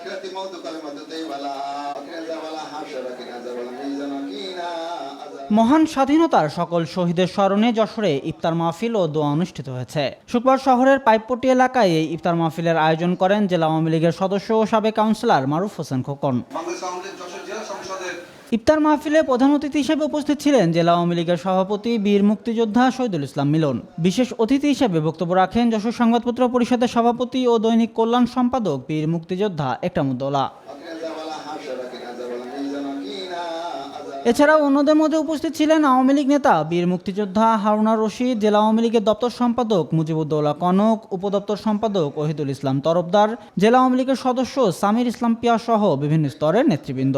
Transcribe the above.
الآخرة موت كلمة طيبة وقنا عذاب الحشر وقنا عذاب الميزان وقنا عذاب মহান স্বাধীনতার সকল শহীদের স্মরণে যশোরে ইফতার মাহফিল ও দোয়া অনুষ্ঠিত হয়েছে শুক্রবার শহরের পাইপপট্টি এলাকায় এই ইফতার মাহফিলের আয়োজন করেন জেলা আওয়ামী লীগের সদস্য ও সাবেক কাউন্সিলর মারুফ হোসেন খোকন বাংলাদেশ ইফতার মাহফিলে প্রধান অতিথি হিসেবে উপস্থিত ছিলেন জেলা আওয়ামী লীগের সভাপতি, বীর মুক্তিযোদ্ধা শহীদুল ইসলাম মিলন। বিশেষ অতিথি হিসেবে বক্তব্য রাখেন যশোর সংবাদপত্র পরিষদের সভাপতি ও দৈনিক কল্যাণ সম্পাদক, বীর মুক্তিযোদ্ধা একটামুদ্দোলা এছাড়া অন্যদের মধ্যে উপস্থিত ছিলেন আওয়ামী লীগ নেতা, বীর মুক্তিযোদ্ধা হারুনা রশিদ, জেলা আওয়ামী লীগের দপ্তর সম্পাদক মুজিবুদ্দৌলা কনক, উপদপ্তর সম্পাদক ওহিদুল ইসলাম তরফদার, জেলা আওয়ামী লীগের সদস্য সামির ইসলাম পিয়া সহ বিভিন্ন স্তরের নেতৃবৃন্দ।